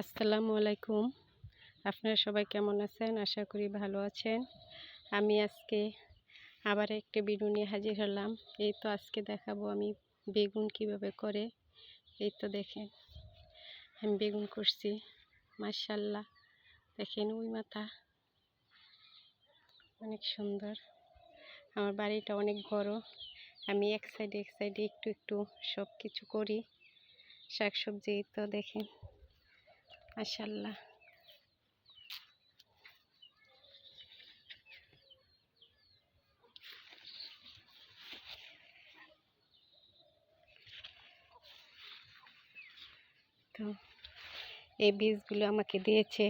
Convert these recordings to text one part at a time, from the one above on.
আসসালামু আলাইকুম। আপনারা সবাই কেমন আছেন? আশা করি ভালো আছেন। আমি আজকে আবার একটি বেগুন নিয়ে হাজির হলাম। এই তো আজকে দেখাবো আমি বেগুন কীভাবে করে। এই তো দেখেন, আমি বেগুন করছি। মার্শাল্লাহ দেখেন ওই মাথা। অনেক সুন্দর। আমার বাড়িটা অনেক বড়। আমি এক সাইডে এক সাইডে একটু একটু সব কিছু করি। শাক শাকসবজি তো দেখেন। মাশাল্লাহ তো এই বীজগুলো আমাকে দিয়েছে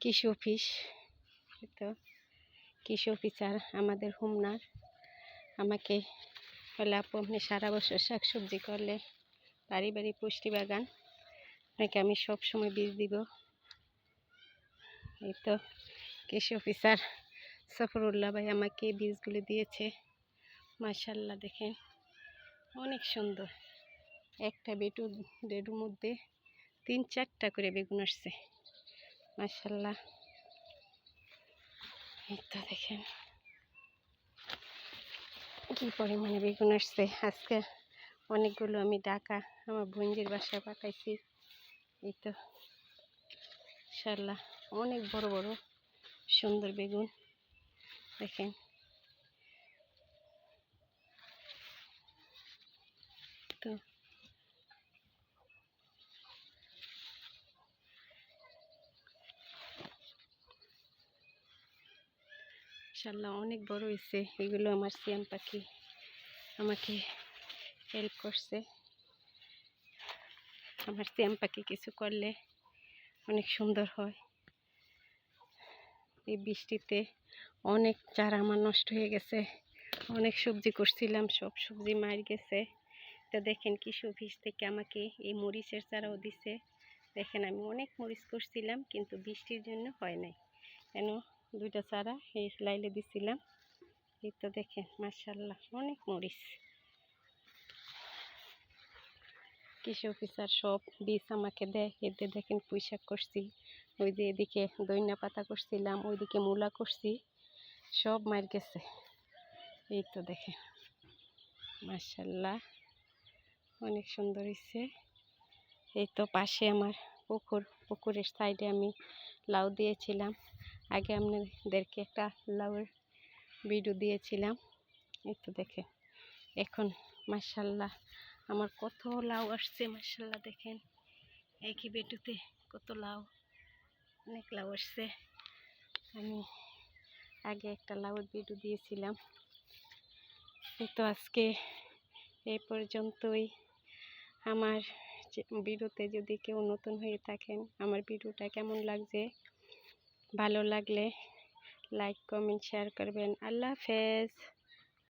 কৃষি অফিস তো কৃষি অফিসার আমাদের হোমনার। আমাকে আপু আপনি সারা বছর শাকসবজি করলে বাড়ি বাড়ি পুষ্টি বাগান। আপনাকে আমি সব সময় বীজ দিব? এই তো কৃষি অফিসার সফরুল্লাহ ভাই আমাকে বীজগুলো দিয়েছে। মার্শাল্লাহ দেখেন। অনেক সুন্দর। একটা বেটু ডেডুর মধ্যে তিন চারটা করে বেগুন আসছে। মার্শাল্লাহ তো দেখেন। কি পরিমাণে বেগুন আসছে? আজকে অনেকগুলো আমি ডাকা, আমার বোনজির বাসায় পাকাইছি এই তো। ইনশাল্লাহ অনেক বড় বড় সুন্দর বেগুন, দেখেন। তো। ইনশাল্লাহ অনেক বড় হয়েছে এগুলো আমার সিয়াম পাখি আমাকে হেল্প করছে। আমার সিয়াম পাখি কিছু করলে অনেক সুন্দর হয়। এই বৃষ্টিতে অনেক চারা আমার নষ্ট হয়ে গেছে। অনেক সবজি করছিলাম, সব সবজি মার গেছে। তো দেখেন কৃষি অফিস থেকে আমাকে এই মরিচের চারাও দিছে। দেখেন আমি অনেক মরিচ করছিলাম, কিন্তু বৃষ্টির জন্য হয় নাই। কেন? দুইটা চারা এই লাইলে দিছিলাম। এই তো দেখেন মার্শাল্লাহ অনেক মরিচ। কৃষি অফিসার সব বীজ আমাকে দেয়, এতে দেখেন পুঁইশাক করছি, ওই যে এদিকে দইনা পাতা করছিলাম, ওইদিকে মূলা করছি, সব মার গেছে। এই তো দেখেন মার্শাল্লাহ অনেক সুন্দর হয়েছে এই তো পাশে আমার পুকুর, পুকুরের সাইডে আমি লাউ দিয়েছিলাম। আগে আপনাদেরকে একটা লাউয়ের ভিডিও দিয়েছিলাম। এই তো দেখেন, এখন মার্শাল্লাহ আমার কত লাউ আসছে মার্শাল্লাহ দেখেন। একই বেটুতে কত লাউ, অনেক লাউ আসছে। আমি আগে একটা লাউয়ের ভিডিও দিয়েছিলাম। তো আজকে এই পর্যন্তই। আমার ভিডিওতে যদি কেউ নতুন হয়ে থাকেন, আমার ভিডিওটা কেমন লাগছে? ভালো লাগলে লাইক কমেন্ট শেয়ার করবেন। আল্লাহ হাফেজ।